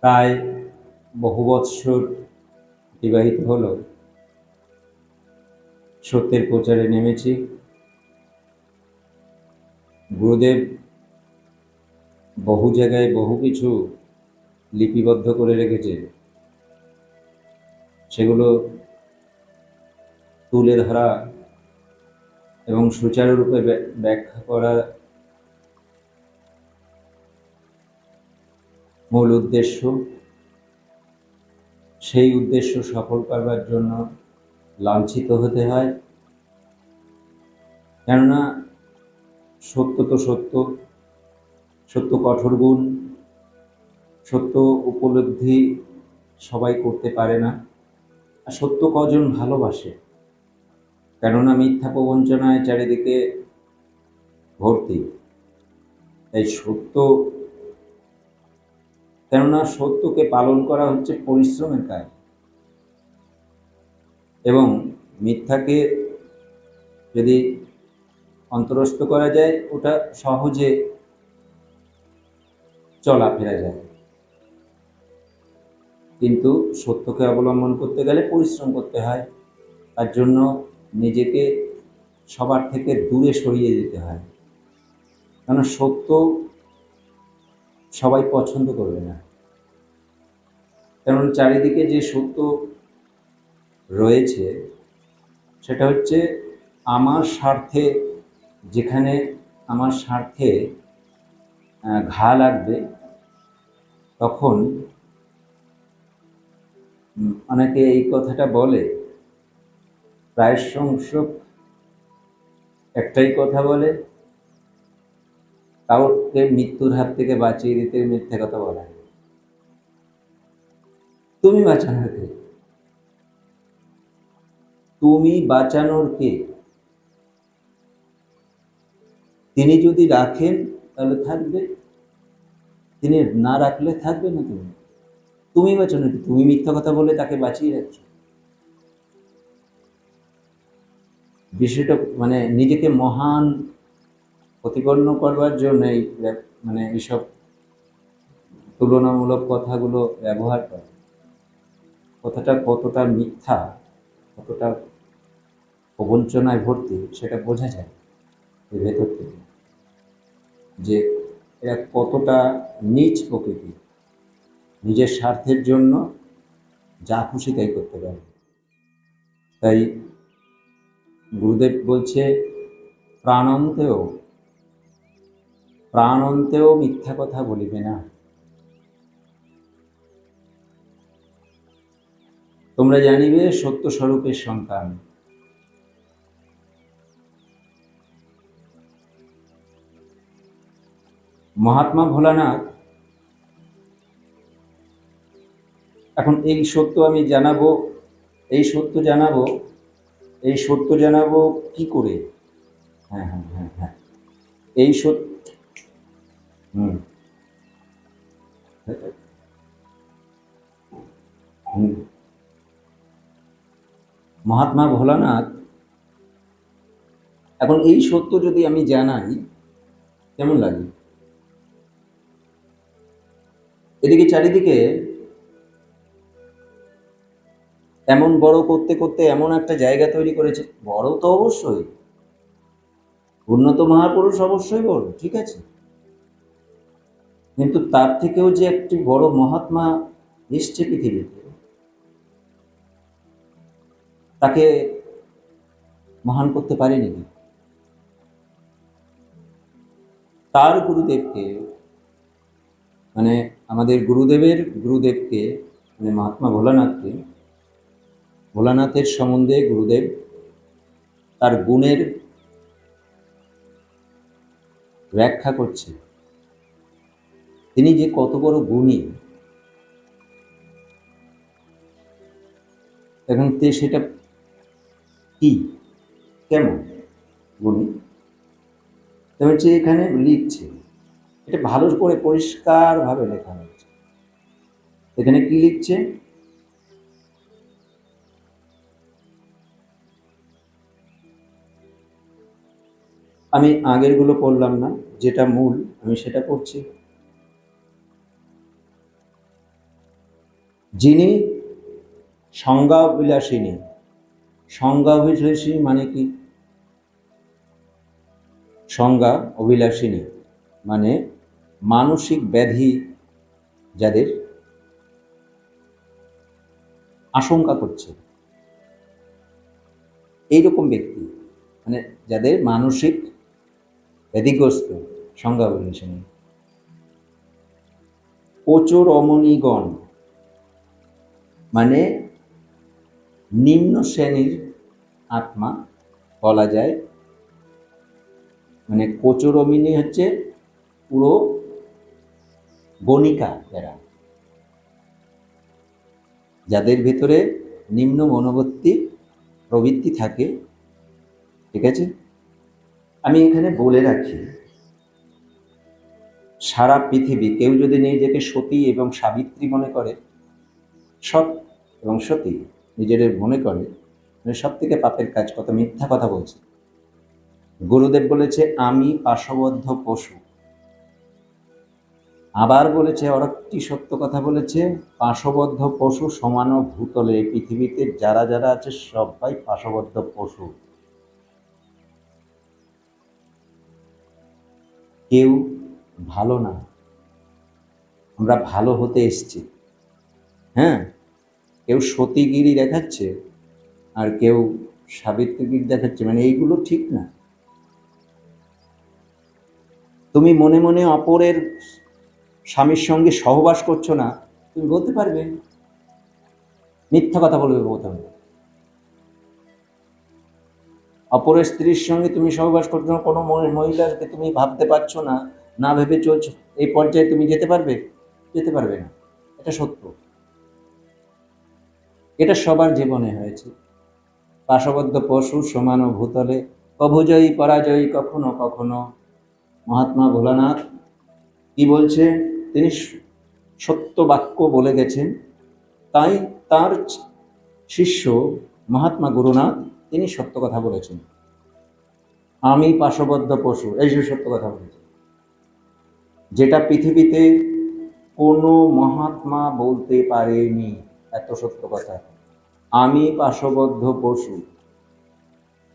প্রায় বহু বৎসর অতিবাহিত হলো। সত্যের প্রচারে নেমেছি। গুরুদেব বহু জায়গায় বহু কিছু লিপিবদ্ধ করে রেখেছে সেগুলো তুলে ধরা এবং সুচারুরূপে ব্য- ব্যাখ্যা করা মূল উদ্দেশ্য। সেই উদ্দেশ্য সফল করবার জন্য লাঞ্ছিত হতে হয়। কেননা সত্য তো সত্য সত্য কঠোর গুণ, সত্য উপলব্ধি সবাই করতে পারে না। আর সত্য কজন ভালোবাসে? কেননা মিথ্যা প্রবঞ্চনায় চারিদিকে ভর্তি। তাই সত্য কেননা সত্যকে পালন করা হচ্ছে পরিশ্রমের কাজ। এবং মিথ্যাকে যদি অন্তরস্থ করা যায়, ওটা সহজে চলাফেরা যায়। কিন্তু সত্যকে অবলম্বন করতে গেলে পরিশ্রম করতে হয়। তার জন্য নিজেকে সবার থেকে দূরে সরিয়ে দিতে হয়। কেন সত্য সবাই পছন্দ করবে না। কারণ চারিদিকে যে সত্য রয়েছে, সেটা হচ্ছে আমার স্বার্থে, যেখানে আমার স্বার্থে ঘা লাগবে, তখন অনেকে এই কথাটা বলে প্রায় সংখ্যক একটাই কথা বলে কাউকে মৃত্যুর হাত থেকে বাঁচিয়ে দিতে মিথ্যে কথা বলা। তুমি বাঁচানোর কে? তুমি বাঁচানোর কে? তিনি যদি রাখেন, তাহলে থাকবে। তিনি না রাখলে থাকবে না তুমি। তুমি বাঁচানোর কি? তুমি মিথ্যা কথা বলে তাকে বাঁচিয়ে রাখছো। বিষয়টা মানে নিজেকে মহান প্রতিপন্ন করবার জন্য এই মানে এইসব তুলনামূলক কথাগুলো ব্যবহার করে। কথাটা কতটা মিথ্যা, কতটা প্রবঞ্চনায় ভর্তি, সেটা বোঝা যায় এর ভেতর থেকে। যে এরা কতটা নিচ প্রকৃতি, নিজের স্বার্থের জন্য যা খুশি তাই করতে পারে। তাই গুরুদেব বলছে প্রাণন্তেও প্রাণন্তেও মিথ্যা কথা বলিবে না। তোমরা জানিবে সত্য স্বরূপের সন্তান। মহাত্মা ভোলানাথ, এখন এই সত্য আমি জানাব, এই সত্য জানাব, এই সত্য জানাব কি করে? হ্যাঁ হ্যাঁ হ্যাঁ হ্যাঁ। এই সত্য হুম। মহাত্মা ভোলানাথ, এখন এই সত্য যদি আমি জানাই, কেমন লাগে? এদিকে চারিদিকে এমন বড় করতে করতে এমন একটা জায়গা তৈরি করেছে। বড় তো অবশ্যই। উন্নত মহাপুরুষ অবশ্যই বড়, ঠিক আছে? কিন্তু তার থেকেও যে একটি বড় মহাত্মা এসছে পৃথিবীতে, তাকে মহান করতে পারেনি তার গুরুদেবকে মানে আমাদের গুরুদেবের গুরুদেবকে মানে মহাত্মা ভোলানাথকে, ভোলানাথের সম্বন্ধে গুরুদেব তার গুণের ব্যাখ্যা করছে। তিনি যে কত বড় গুণী। এখন তে সেটা কি? কেমন গুণী? তো হচ্ছে এখানে লিখছে, এটা ভালো করে পরিষ্কারভাবে লেখা হয়েছে। এখানে কি লিখছে? আমি আগেরগুলো পড়লাম না, যেটা মূল, আমি সেটা পড়ছি। যিনি সংজ্ঞাবিলাসিনী। সংজ্ঞাবিলাসিনী মানে কি? সংজ্ঞা অভিলাষিনী মানে মানসিক ব্যাধি যাদের আশঙ্কা করছে। এইরকম ব্যক্তি মানে যাদের মানসিক ব্যাধিগ্রস্ত সংজ্ঞা বলেছেন প্রচুর অমনিগণ মানে নিম্ন শ্রেণির আত্মা বলা যায়। মানে কোচরমিনী হচ্ছে পুরো গণিকা যারা যাদের ভিতরে নিম্ন মনোবর্তী প্রবৃত্তি থাকে। ঠিক আছে? আমি এখানে বলে রাখি, সারা পৃথিবী কেউ যদি নিজেকে সতী এবং সাবিত্রী মনে করে সৎ এবং সতী নিজেদের মনে করে সব থেকে পাপের কাজ কত মিথ্যা কথা বলছে গুরুদেব বলেছে, আমি পাশবদ্ধ পশু। আবার বলেছে আরেকটি সত্য কথা বলেছে পাশবদ্ধ পশু সমান ভূতলে। পৃথিবীতে যারা যারা আছে সবাই পাশবদ্ধ পশু। কেউ ভালো না। আমরা ভালো হতে এসছি। হ্যাঁ? কেউ সতীগিরি দেখাচ্ছে আর কেউ সাবিত্রীগিরি দেখাচ্ছে মানে এইগুলো ঠিক না। তুমি মনে মনে অপরের স্বামীর সঙ্গে সহবাস করছ না, তুমি বলতে পারবে? মিথ্যা কথা বলবে প্রথমে। অপরের স্ত্রীর সঙ্গে তুমি সহবাস করছ না, কোনো মহি- মহিলাকে তুমি ভাবতে পারছ না না ভেবে চলছো, এই পর্যায়ে তুমি যেতে পারবে? যেতে পারবে না। এটা সত্য। এটা সবার জীবনে হয়েছে। পাশবদ্ধ পশু সমান ভূতলে কভুজয়ী পরাজয়ী, কখনো কখনো মহাত্মা ভোলানাথ কি বলছে? তিনি সত্য বাক্য বলে গেছেন। তাই তার শিষ্য মহাত্মা গুরুনাথ তিনি সত্য কথা বলেছেন। আমি পাশবদ্ধ পশু, এই যে সত্য কথা বলেছেন। যেটা পৃথিবীতে কোনো মহাত্মা বলতে পারেনি। এত সত্য কথা। আমি পাশবদ্ধ পশু।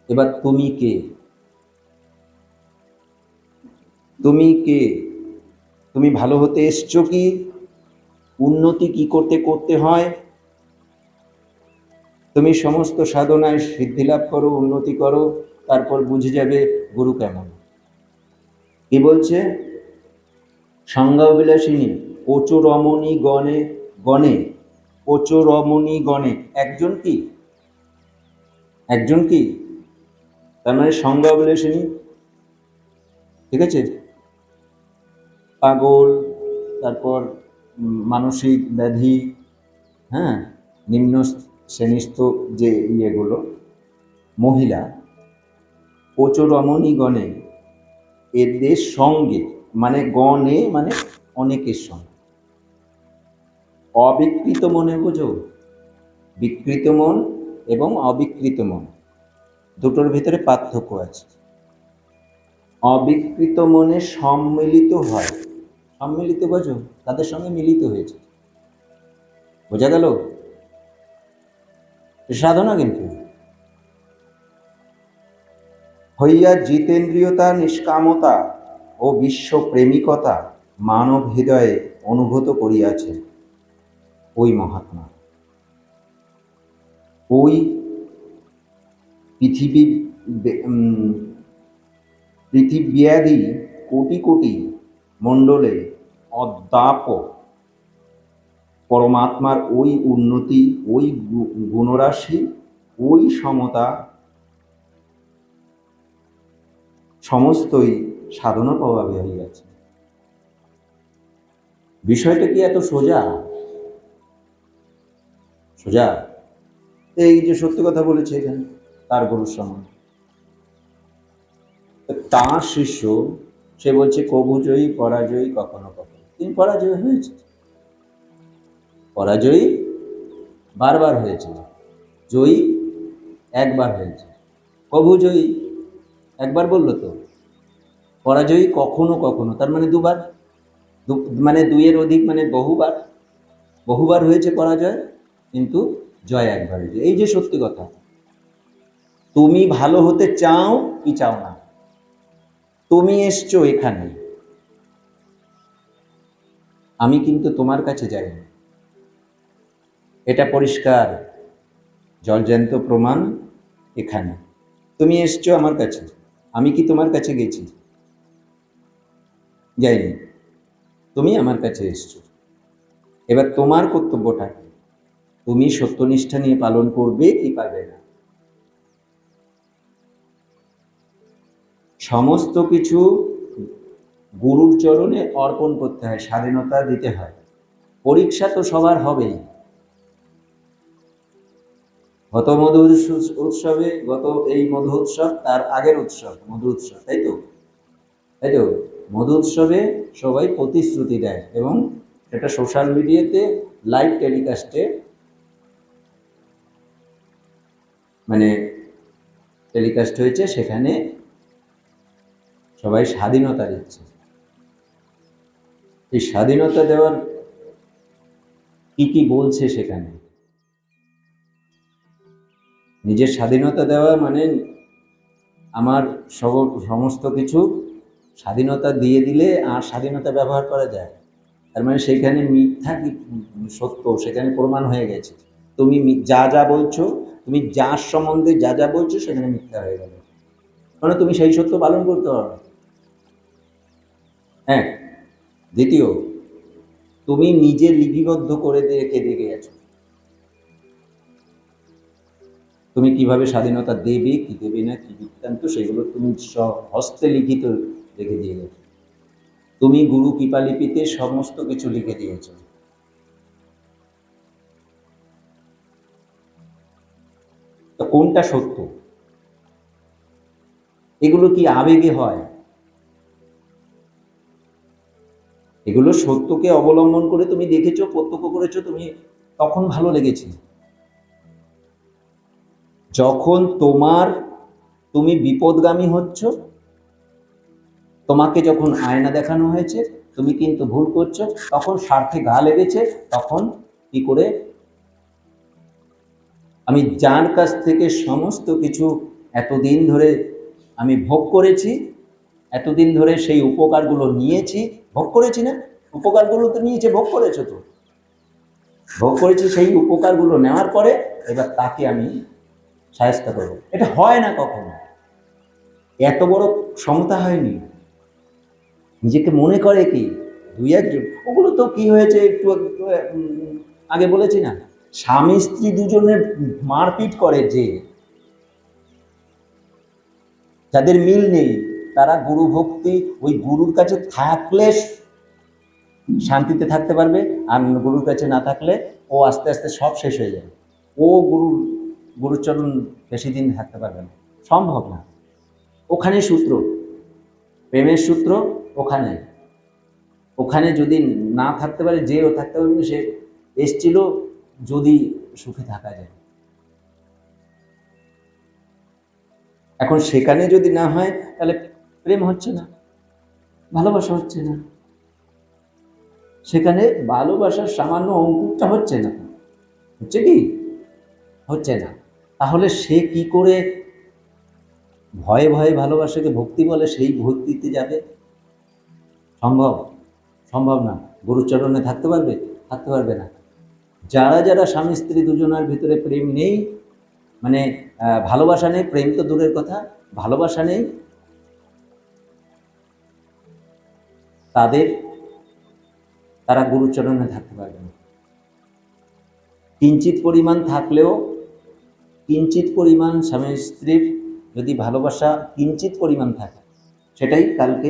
এবার তুমি কে? তুমি কে? তুমি ভালো হতে এসছো কি? উন্নতি কি করতে করতে হয়? তুমি সমস্ত সাধনায় সিদ্ধি লাভ করো, উন্নতি করো, তারপর বুঝে যাবে গুরু কেমন। কি বলছে? সংজ্ঞা অভিলাষিনী প্রচুর রমণী গণে গণে গণে একজন কি? একজন কি? তার মানে সংজ্ঞা অভিলাষিনী ঠিক আছে? পাগল, তারপর মানসিক ব্যাধি হ্যাঁ? নিম্ন শ্রেণীস্থ যে ইয়েগুলো, মহিলা প্রচুর রমণী গণে এদের সঙ্গে মানে গণে মানে অনেকের সঙ্গে। অবিকৃত মনে বোঝো। বিকৃত মন এবং অবিকৃত মন। দুটোর ভিতরে পার্থক্য আছে। অবিকৃত মনে সম্মিলিত হয়। সম্মিলিত বোঝো, তাদের সঙ্গে মিলিত হয়েছে। বোঝা গেল? সাধনা কিন্তু। হইয়া জিতেন্দ্রিয়তা, নিষ্কামতা ও বিশ্বপ্রেমিকতা মানব হৃদয়ে অনুভূত করিয়াছে ওই মহাত্মা। ওই পৃথিবী পৃথিব্যাদি কোটি কোটি মণ্ডলে অদ্যাপ পরমাত্মার ওই উন্নতি, ওই গুণরাশি, ওই সমতা সমস্তই সাধনা প্রভাবে হইয়াছে। বিষয়টা কি এত সোজা? সোজা। এই যে সত্য কথা বলেছে এখানে, তার গুরুর সমান। তাঁর শিষ্য, সে বলছে, কবু জয়ী, পরাজয়ী কখনো কখনো। তিনি পরাজয় হয়েছে। পরাজয়ী বারবার হয়েছে। জয়ী একবার হয়েছে। কবু জয়ী, একবার বলল তো। পরাজয়ী কখনো কখনো, তার মানে দুবার। মানে দুইয়ের অধিক মানে বহুবার। বহুবার হয়েছে পরাজয়। কিন্তু জয় একবার এই যে সত্যি কথা, তুমি ভালো হতে চাও কি চাও না? তুমি এসছো এখানে। আমি কিন্তু তোমার কাছে যাইনি এটা পরিষ্কার, জলজ্যান্ত প্রমাণ এখানে। তুমি এসছো আমার কাছে, আমি কি তোমার কাছে গেছি? যাইনি, তুমি আমার কাছে এসছো। এবার তোমার কর্তব্যটা? তুমি সত্যনিষ্ঠা নিয়ে পালন করবে, কি পারবে না? সমস্ত কিছু গুরুর চরণে অর্পণ করতে হয়, স্বাধীনতা দিতে হয়। পরীক্ষা তো সবার হবেই। গত মধু উৎসবে, গত এই মধু উৎসব, তার আগের উৎসব, মধু উৎসব, তাই তো? তাই তো? মধু উৎসবে সবাই প্রতিশ্রুতি দেয় এবং এটা সোশ্যাল মিডিয়াতে লাইভ টেলিকাস্টে মানে টেলিকাস্ট হয়েছে, সেখানে সবাই স্বাধীনতা দিচ্ছে। এই স্বাধীনতা দেওয়ার কি কি বলছে সেখানে? নিজের স্বাধীনতা দেওয়া মানে আমার সব, সমস্ত কিছু স্বাধীনতা দিয়ে দিলে আর স্বাধীনতা ব্যবহার করা যায়। তার মানে সেইখানে মিথ্যা কি, সত্য, সেখানে প্রমাণ হয়ে গেছে। তুমি যা যা বলছো তুমি যার সম্বন্ধে যা যা বলছো সেখানে মিথ্যা হয়ে গেল। মানে তুমি সেই সত্য পালন করতে পারো হ্যাঁ দ্বিতীয়, তুমি নিজে লিপিবদ্ধ করে রেখে দিয়ে গেছো তুমি কীভাবে স্বাধীনতা দেবে, কি দেবে না, কি বৃত্তান্ত, সেগুলো তুমি হস্তে লিখিত রেখে দিয়ে গেছো। তুমি গুরু কৃপালিপিতে সমস্ত কিছু লিখে দিয়েছ। তো কোনটা সত্য? এগুলো কি আবেগে হয়? এগুলো সত্যকে অবলম্বন করে তুমি দেখেছ, প্রত্যক্ষ করেছ, তুমি তখন ভালো লেগেছে। যখন তোমার তুমি বিপদগামী হচ্ছ, তোমাকে যখন আয়না দেখানো হয়েছে, তুমি কিন্তু ভুল করছ, তখন স্বার্থে গা লেগেছে, তখন কি করে আমি যার কাছ থেকে সমস্ত কিছু এতদিন ধরে আমি ভোগ করেছি এতদিন ধরে সেই উপকারগুলো নিয়েছি ভোগ করেছি না? উপকারগুলো তো নিয়েছে ভোগ করেছ তো। ভোগ করেছি সেই উপকারগুলো নেওয়ার পরে এবার তাকে আমি সাহায্য করব। এটা হয় না কখনো। এত বড় ক্ষমতা হয়নি। নিজেকে মনে করে কি? দুই একজন। ওগুলো তো কি হয়েছে একটু একটু, আগে বলেছি না? স্বামী স্ত্রী দুজনের মারপিট করে যে। যাদের মিল নেই, তারা গুরু ভক্তি, ওই গুরুর কাছে থাকলে শান্তিতে থাকতে পারবে, আর গুরুর কাছে না থাকলে ও আস্তে আস্তে সব শেষ হয়ে যাবে। ও গুরু, গুরুচরণ বেশি দিন থাকতে পারবে না। সম্ভব না। ওখানে সূত্র, প্রেমের সূত্র ওখানে। ওখানে যদি না থাকতে পারে যেও থাকতে পারবে সে এসছিল যদি সুখে থাকা যায়। এখন সেখানে যদি না হয়, তাহলে প্রেম হচ্ছে না, ভালোবাসা হচ্ছে না। সেখানে ভালোবাসার সামান্য অঙ্কুরটা হচ্ছে না। হচ্ছে কি? হচ্ছে না। তাহলে সে কি করে ভয়ে ভয়ে ভালোবাসাকে ভক্তি বলে সেই ভক্তিতে যাবে? সম্ভব। সম্ভব না। গুরুচরণে থাকতে পারবে? থাকতে পারবে না। যারা যারা স্বামী স্ত্রী দুজনের ভিতরে প্রেম নেই মানে ভালোবাসা নেই, প্রেম তো দূরের কথা, ভালোবাসা নেই, তাদের তারা গুরুচরণে থাকতে পারবে না। কিঞ্চিত পরিমাণ থাকলেও, কিঞ্চিত পরিমাণ স্বামী স্ত্রীর যদি ভালোবাসা কিঞ্চিত পরিমাণ থাকে, সেটাই কালকে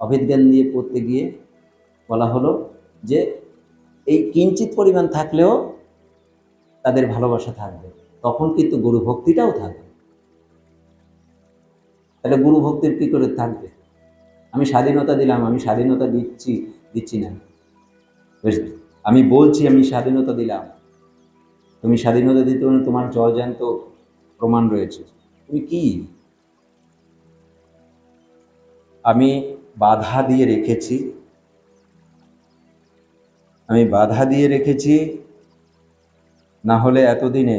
অভেদ জ্ঞান দিয়ে পড়তে গিয়ে বলা হলো যে এই কিঞ্চিত পরিমাণ থাকলেও তাদের ভালোবাসা থাকবে। তখন কিন্তু গুরু ভক্তিটাও থাকবে। তাহলে গুরু ভক্তির কি করে থাকবে? আমি স্বাধীনতা দিলাম, আমি স্বাধীনতা দিচ্ছি দিচ্ছি না। বুঝলি? আমি বলছি আমি স্বাধীনতা দিলাম। তুমি স্বাধীনতা দিতে তোমার জয়জান্ত প্রমাণ রয়েছে। তুমি কি? আমি বাধা দিয়ে রেখেছি আমি বাধা দিয়ে রেখেছি, না হলে এতদিনে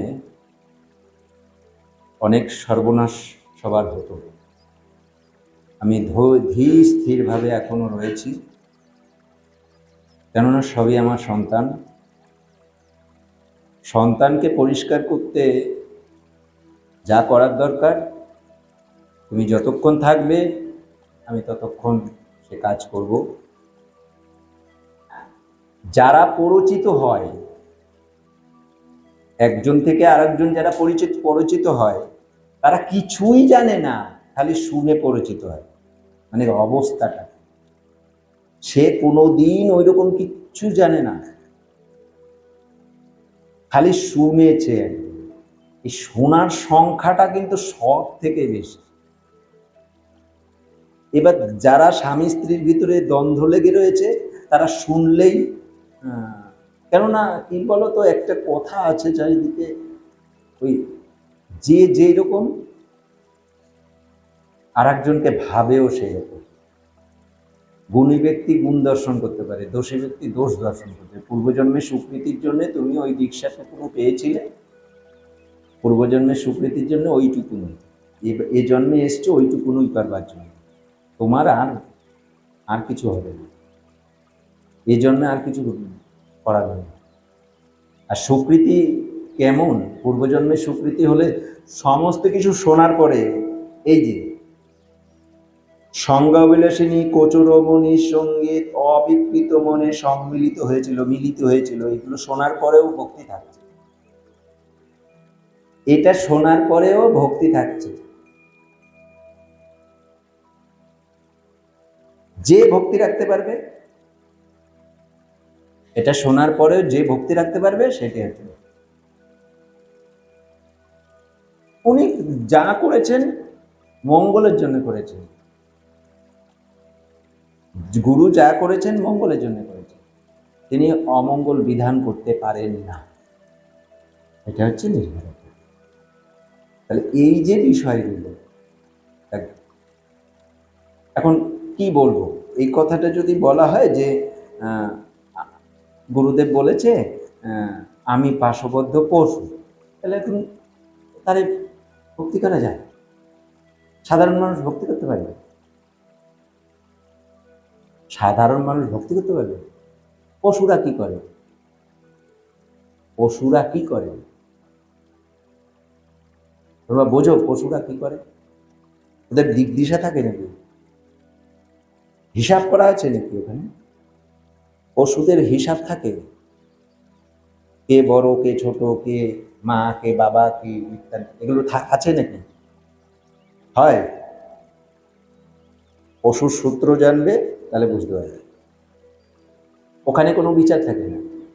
অনেক সর্বনাশ সবার হতো। আমি ধীর স্থিরভাবে এখনও রয়েছি। কেননা সবই আমার সন্তান। সন্তানকে পরিষ্কার করতে যা করার দরকার, তুমি যতক্ষণ থাকবে, আমি ততক্ষণ সে কাজ করব। যারা পরিচিত হয়, একজন থেকে আরেকজন যারা পরিচিত পরিচিত হয়, তারা কিছুই জানে না, খালি শুনে পরিচিত হয়। মানে অবস্থাটা। সে কোনোদিন ওই রকম কিচ্ছু জানে না। খালি শুনেছে। এই শোনার সংখ্যাটা কিন্তু সব থেকে বেশি। এবার যারা স্বামী স্ত্রীর ভিতরে দ্বন্দ্ব লেগে রয়েছে, তারা শুনলেই কেননা কি বলতো, একটা কথা আছে চারিদিকে, ওই যে যেই রকম আর একজনকে ভাবেও সেই রকম। গুণী ব্যক্তি গুণ দর্শন করতে পারে, দোষী ব্যক্তি দোষ দর্শন করতে পারে। পূর্বজন্মের সুকৃতির জন্য তুমি ওই দীক্ষাটুকুনো পেয়েছিলে, পূর্বজন্মের সুকৃতির জন্য ওইটুকুনই এ জন্মে এসছো ওইটুকুনই পারবার জন্য। তোমার আর আর কিছু হবে না। এ জন্য আর কিছু করা যাবে আর সুকৃতি কেমন? পূর্বজন্মের সুকৃতি হলে সমস্ত কিছু শোনার পরে, এই যে সংজ্ঞাবিলাসিনী কোচরমণির সঙ্গে অবিকৃত মনে সম্মিলিত হয়েছিল, মিলিত হয়েছিল, এগুলো শোনার পরেও ভক্তি থাকছে। এটা শোনার পরেও ভক্তি থাকছে। যে ভক্তি রাখতে পারবে এটা শোনার পরেও যে ভক্তি রাখতে পারবে সেটি হচ্ছে উনি যা করেছেন, মঙ্গলের জন্য করেছেন। গুরু যা করেছেন, মঙ্গলের জন্য করেছেন। তিনি অমঙ্গল বিধান করতে পারেন না। এটা হচ্ছে নির্ভরতা তাহলে এই যে বিষয়গুলো এখন কি বলব? এই কথাটা যদি বলা হয় যে গুরুদেব বলেছে আমি পাশবদ্ধ পশু। তাহলে এখন তারে ভক্তি করা যায়? সাধারণ মানুষ ভক্তি করতে পারবে? সাধারণ মানুষ ভক্তি করতে পারবে? পশুরা কি করে? পশুরা কি করে? তোমরা বোঝো পশুরা কি করে? ওদের দিক দিশা থাকে নাকি? হিসাব করা আছে নাকি ওখানে? পশুদের হিসাব থাকে। কে বড়, কে ছোট, কে মা, কে বাবা, কে ইত্যাদি, এগুলো আছে নাকি? হয়। পশুর সূত্র জানবে, তাহলে বুঝতে পারবে। ওখানে কোনো বিচার থাকে না।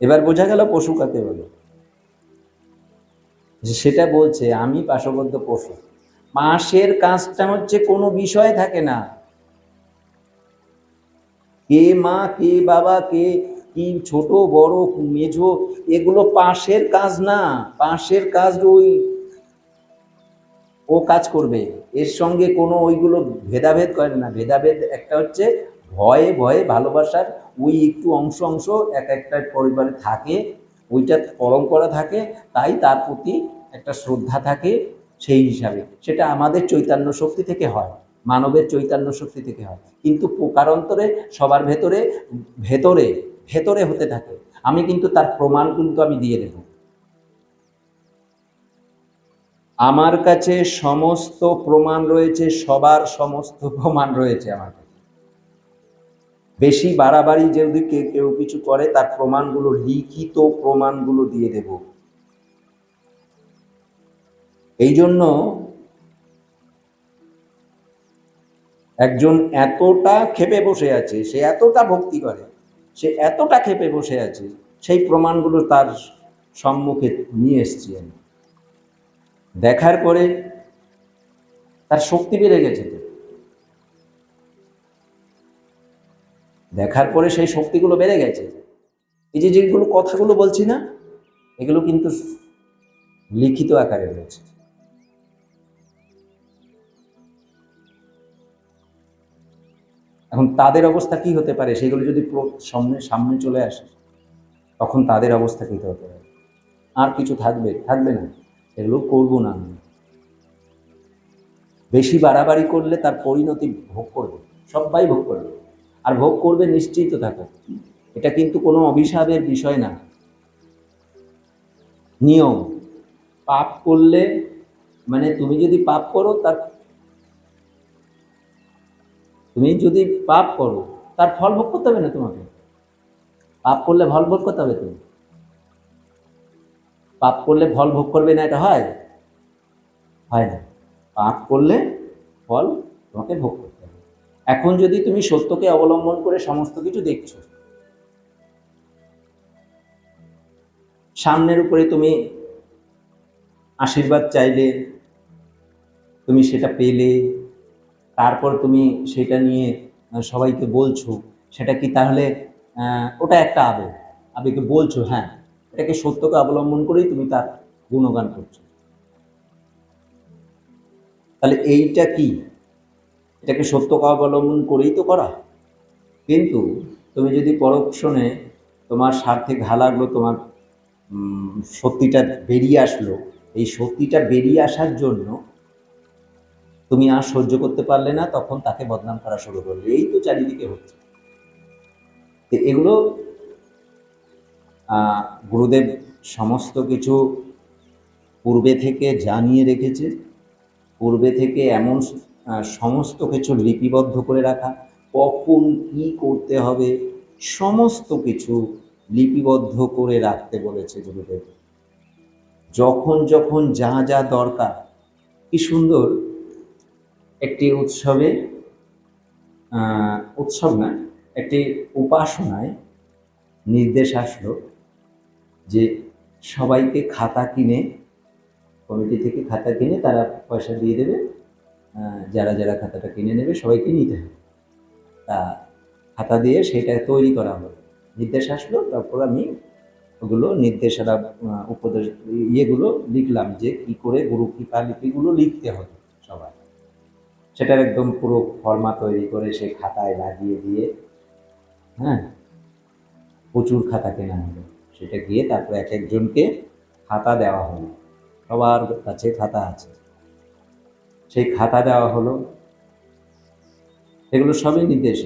এবার বোঝা গেল পশু কাকে বলে। যে সেটা বলছে, আমি পাশবদ্ধ পশু। মাসের কাজটা হচ্ছে কোনো বিষয় থাকে না। কে মা, কে বাবা, কে কি ছোট, বড় মেঝো, এগুলো পাশের কাজ না, পাশের কাজ ওই ও কাজ করবে। এর সঙ্গে কোনো ওইগুলো ভেদাভেদ করে না। ভেদাভেদ একটা হচ্ছে ভয়ে ভয়ে ভালোবাসার ওই একটু অংশ অংশ এক একটা পরিবারে থাকে, ওইটা পরম্পরা থাকে, তাই তার প্রতি একটা শ্রদ্ধা থাকে সেই হিসাবে। সেটা আমাদের চৈতন্য শক্তি থেকে হয়। মানবের চৈতন্য শক্তি থেকে হয়। কিন্তু প্রকারান্তরে সবার ভেতরে ভেতরে ভেতরে হতে থাকে। আমি কিন্তু তার প্রমাণ কিন্তু আমি দিয়ে দেব। আমার কাছে সমস্ত প্রমাণ রয়েছে, সবার সমস্ত প্রমাণ রয়েছে আমার কাছে। বেশি বাড়াবাড়ি যদি কেউ কিছু করে, তার প্রমাণগুলো লিখিত প্রমাণগুলো দিয়ে দেব। এই জন্য একজন এতটা ক্ষেপে বসে আছে, সে এতটা ভক্তি করে, সে এতটা ক্ষেপে বসে আছে, সেই প্রমাণগুলো তার সম্মুখে নিয়ে এসছি আমি। দেখার পরে তার শক্তি বেড়ে গেছে তো। দেখার পরে সেই শক্তিগুলো বেড়ে গেছে। এই যে যেগুলো কথাগুলো বলছি না, এগুলো কিন্তু লিখিত আকারে রয়েছে। এখন তাদের অবস্থা কি হতে পারে? সেগুলো যদি সামনে সামনে চলে আসে, তখন তাদের অবস্থা কী হতে পারে? আর কিছু থাকবে? থাকবে না। এগুলো করব না আমি। বেশি বাড়াবাড়ি করলে তার পরিণতি ভোগ করবে। সবাই ভোগ করবে। আর ভোগ করবে নিশ্চিত থাকো এটা কিন্তু কোনো অভিশাপের বিষয় না। নিয়ম। পাপ করলে মানে তুমি যদি পাপ করো, তার তুমি যদি পাপ করো, তার ফল ভোগ করতে হবে না তোমাকে? পাপ করলে ফল ভোগ করতে হবে তুমি। পাপ করলে ফল ভোগ করবে না, এটা হয়? হয় না। পাপ করলে ফল তোমাকে ভোগ করতে হবে। এখন যদি তুমি সত্যকে অবলম্বন করে সমস্ত কিছু দেখছ, সামনের উপরে তুমি আশীর্বাদ চাইলে, তুমি সেটা পেলে তারপর তুমি সেটা নিয়ে সবাইকে বলছো, সেটা কি তাহলে ওটা একটা আবেগ। আবেগে বলছো হ্যাঁ এটাকে সত্যকে অবলম্বন করেই তুমি তার গুণগান করছ। তাহলে এইটা কি? এটাকে সত্যকে অবলম্বন করেই তো করা। কিন্তু তুমি যদি পরক্ষণে তোমার স্বার্থে ঘা লাগল তোমার সত্যিটা বেরিয়ে আসলো, এই সত্যিটা বেরিয়ে আসার জন্য তুমি আর সহ্য করতে পারলে না, তখন তাকে বদনাম করা শুরু করলে। এই তো চারিদিকে হচ্ছে। এগুলো গুরুদেব সমস্ত কিছু পূর্বে থেকে জানিয়ে রেখেছে। পূর্বে থেকে এমন সমস্ত কিছু লিপিবদ্ধ করে রাখা। কখন কি করতে হবে, সমস্ত কিছু লিপিবদ্ধ করে রাখতে বলেছে গুরুদেব। যখন যখন যা যা দরকার, কি সুন্দর একটি উৎসবে উৎসব না একটি উপাসনায় নির্দেশ আসলো যে সবাইকে খাতা কিনে, কমিটি থেকে খাতা কিনে তারা পয়সা দিয়ে দেবে যারা যারা খাতাটা কিনে নেবে সবাইকে নিতে হবে। তা খাতা দিয়ে সেটা তৈরি করা হলো। নির্দেশ আসলো, তারপর আমি ওগুলো নির্দেশনা উপদেশ, ইয়েগুলো লিখলাম যে কি করে গুরু কৃপা লিপিগুলো লিখতে হবে সবাই সেটার একদম পুরো ফর্মা তৈরি করে সেই খাতায় লাগিয়ে দিয়ে হ্যাঁ প্রচুর খাতা কেনা হলো। সেটা গিয়ে তারপর এক একজনকে খাতা দেওয়া হলো। সবার কাছে খাতা আছে। সেই খাতা দেওয়া হলো। এগুলো সবই নির্দেশ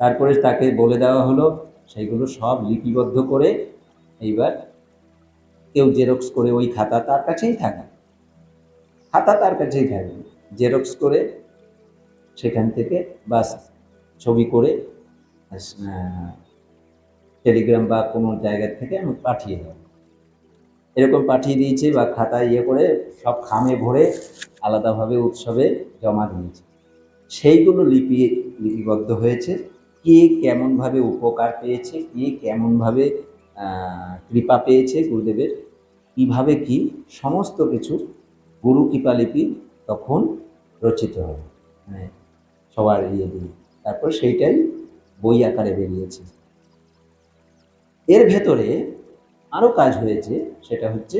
তারপরে তাকে বলে দেওয়া হলো, সেইগুলো সব লিপিবদ্ধ করে এইবার কেউ জেরক্স করে ওই খাতা তার কাছেই থাকে। খাতা তার কাছেই থাকবে। জেরক্স করে সেখান থেকে বাস ছবি করে টেলিগ্রাম বা কোনো জায়গা থেকে আমি পাঠিয়ে দেবো। এরকম পাঠিয়ে দিয়েছে বা খাতায় ইয়ে করে সব খামে ভরে আলাদাভাবে উৎসবে জমা দিয়েছে। সেইগুলো লিপি, লিপিবদ্ধ হয়েছে। কে কেমনভাবে উপকার পেয়েছে, কে কেমনভাবে কৃপা পেয়েছে গুরুদেবের, কীভাবে কি সমস্ত কিছু গুরু কৃপালিপি তখন রচিত হবে মানে সবার ইয়ে দিয়ে। তারপর সেইটাই বই আকারে বেরিয়েছে। এর ভেতরে আরও কাজ হয়েছে, সেটা হচ্ছে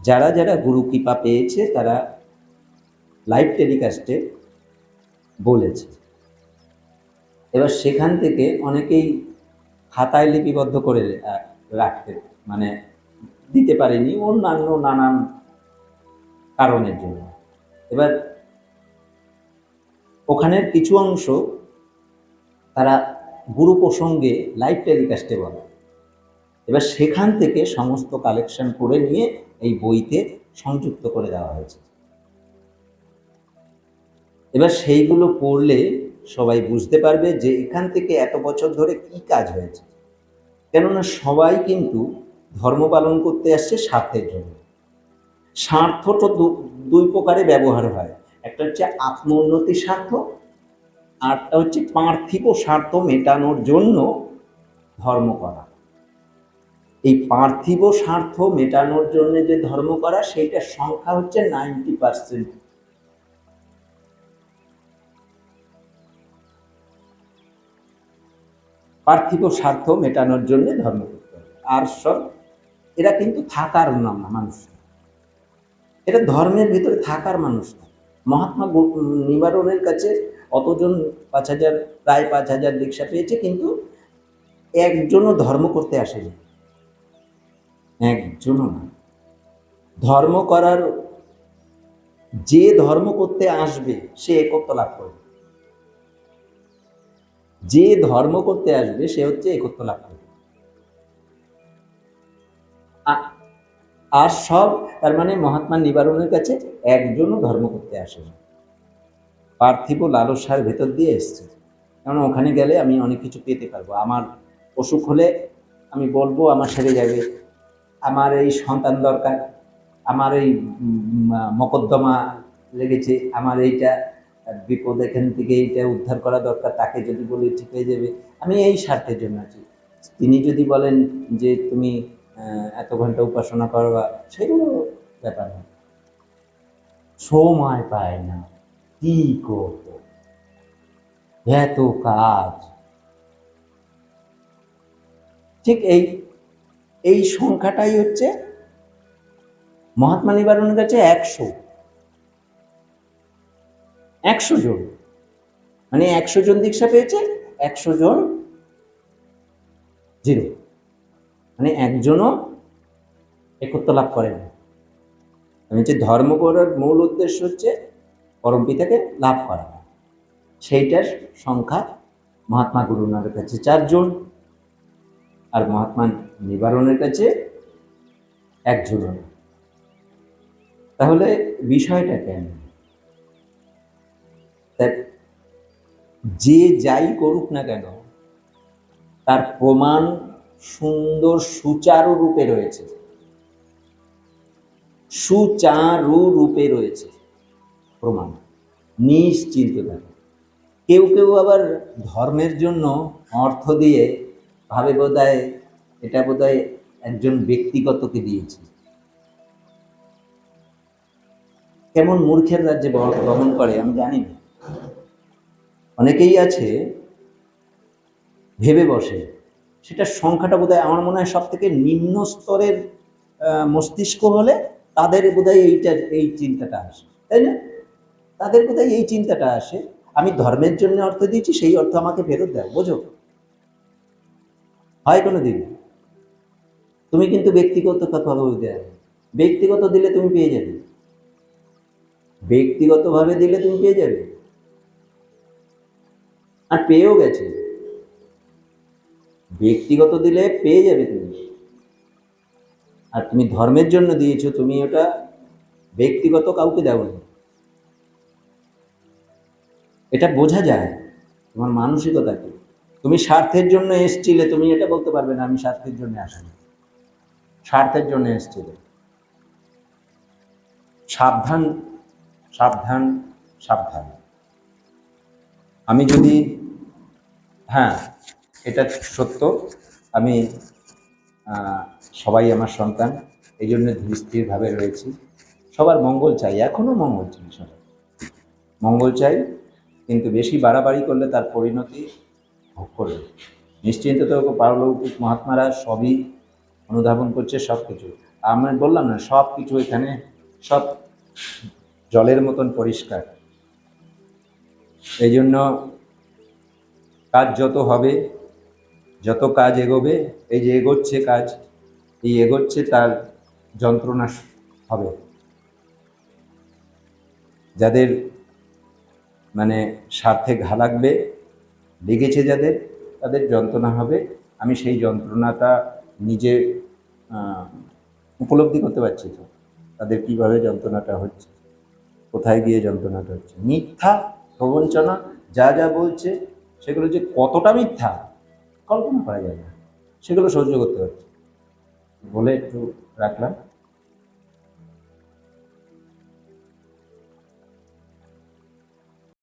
যারা যারা গুরু কৃপা পেয়েছে, তারা লাইভ টেলিকাস্টে বলেছে। এবার সেখান থেকে অনেকেই খাতায় লিপিবদ্ধ করে রাখতে মানে দিতে পারেনি অন্যান্য নানান কারণের জন্য। এবার ওখানের কিছু অংশ তারা গুরু প্রসঙ্গে লাইভ টেলিকাস্টে বলে এবার সেখান থেকে সমস্ত কালেকশন করে নিয়ে এই বইতে সংযুক্ত করে দেওয়া হয়েছে। এবার সেইগুলো পড়লে সবাই বুঝতে পারবে যে এখান থেকে এত বছর ধরে কি কাজ হয়েছে। কেননা সবাই কিন্তু ধর্ম পালন করতে আসছে স্বার্থের জন্য। স্বার্থ তো দু- দুই প্রকারে ব্যবহার হয়। একটা হচ্ছে আত্ম উন্নতির স্বার্থ আরটা হচ্ছে পার্থিব স্বার্থ মেটানোর জন্য ধর্ম করা। এই পার্থিব স্বার্থ মেটানোর জন্য যে ধর্ম করা, সেইটার সংখ্যা হচ্ছে নাইনটি পার্সেন্ট। পার্থিব স্বার্থ মেটানোর জন্য ধর্ম করতে হবে। আর সব, এরা কিন্তু থাকার নাম মানুষ। এটা ধর্মের ভিতরে থাকার মানুষ না। মহাত্মা নিবারণের কাছে অতজন পাঁচ হাজার, প্রায় পাঁচ হাজার দীক্ষা পেয়েছে, কিন্তু একজনও ধর্ম করতে আসেনি। একজনও না। ধর্ম করার যে ধর্ম করতে আসবে, সে একত্ব লাভ করবে। যে ধর্ম করতে আসবে, সে হচ্ছে একত্ব লাভ করবে। আর সব তার মানে মহাত্মা নিবারণের কাছে একজনও ধর্ম করতে আসে না পার্থিব লালসার ভেতর দিয়ে এসছে। কারণ ওখানে গেলে আমি অনেক কিছু পেতে পারব। আমার অসুখ হলে আমি বলব, আমার সেরে যাবে। আমার এই সন্তান দরকার। আমার এই মকদ্দমা লেগেছে। আমার এইটা বিপদ এখান থেকে এইটা উদ্ধার করা দরকার। তাকে যদি বলি ঠিক হয়ে যাবে। আমি এই স্বার্থের জন্য আছি। তিনি যদি বলেন যে তুমি এত ঘণ্টা উপাসনা করবা সেগুলো ব্যাপার না। সময় পায় না। কি করব? এত কাজ। ঠিক এই এই সংখ্যাটাই হচ্ছে মহাত্মা নিবারণের কাছে একশো। একশো জন। মানে একশো জন দীক্ষা পেয়েছে, একশো জন জিরো। মানে একজনও একত্র লাভ করেন। আমি হচ্ছে ধর্ম করার মূল উদ্দেশ্য হচ্ছে পিতাকে লাভ করা। সেইটার সংখ্যা মহাত্মা গুরুনার কাছে চারজন আর মহাত্মা নিবারণের কাছে একজন তাহলে বিষয়টা কেন? যে যাই করুক না কেন, তার প্রমাণ সুন্দর সুচারু রূপে রয়েছে। সুচারু রূপে রয়েছে। প্রমাণ, নিশ্চিন্ত থাকে। কেউ কেউ আবার ধর্মের জন্য অর্থ দিয়ে ভাবে বোধহয় এটা বোধহয় একজন ব্যক্তিগতকে দিয়েছে। কেমন মূর্খের রাজ্যে গমন করে আমি জানি না। অনেকেই আছে, ভেবে বসে। সেটা সংখ্যাটা বোধহয় আমার মনে হয় সব থেকে নিম্ন স্তরের মস্তিষ্ক হলে তাদের বোধহয় এইটা এই চিন্তাটা আসে, তাই না? তাদের বোধহয় এই চিন্তাটা আসে, আমি ধর্মের জন্য অর্থ দিয়েছি, সেই অর্থ আমাকে ফেরত দাও, বোঝো? হয় কোনো দিন? তুমি কিন্তু ব্যক্তিগত কথা বলতে ব্যক্তিগত দিলে তুমি পেয়ে যাবে। ব্যক্তিগতভাবে দিলে তুমি পেয়ে যাবে। আর পেয়েও গেছে। ব্যক্তিগত দিলে পেয়ে যাবে তুমি। আর তুমি ধর্মের জন্য দিয়েছ, তুমি ওটা ব্যক্তিগত কাউকে দেওনি এটা বোঝা যায় তোমার মানসিকতাকে তুমি স্বার্থের জন্য এসছিলে, তুমি এটা বলতে পারবে না, আমি স্বার্থের জন্য আসিনি। স্বার্থের জন্য এসছিলে। সাবধান সাবধান সাবধান। আমি যদি হ্যাঁ এটা সত্য। আমি সবাই আমার সন্তান এই জন্য স্থিরভাবে রয়েছি। সবার মঙ্গল চাই এখনও মঙ্গল চাই সবার। মঙ্গল চাই, কিন্তু বেশি বাড়াবাড়ি করলে তার পরিণতি ভোগ করবে। নিশ্চিন্ত তো পারলৌকিক মহাত্মারা সবই অনুধাবন করছে সব কিছু আমি বললাম না সব কিছু এখানে সব জলের মতন পরিষ্কার। এই জন্য কাজ যত হবে যত কাজ এগোবে, এই যে এগোচ্ছে কাজ, এই এগোচ্ছে তার যন্ত্রণা হবে। যাদের মানে স্বার্থে ঘা লাগবে, লেগেছে যাদের, তাদের যন্ত্রণা হবে। আমি সেই যন্ত্রণাটা নিজে উপলব্ধি করতে পারছি তো, তাদের কীভাবে যন্ত্রণাটা হচ্ছে, কোথায় গিয়ে যন্ত্রণাটা হচ্ছে। মিথ্যা প্রবঞ্চনা যা যা বলছে, সেগুলো যে কতটা মিথ্যা কল্পনা করা যায় না। সেগুলো সহ্য করতে পারছি বলে একটু রাখলাম।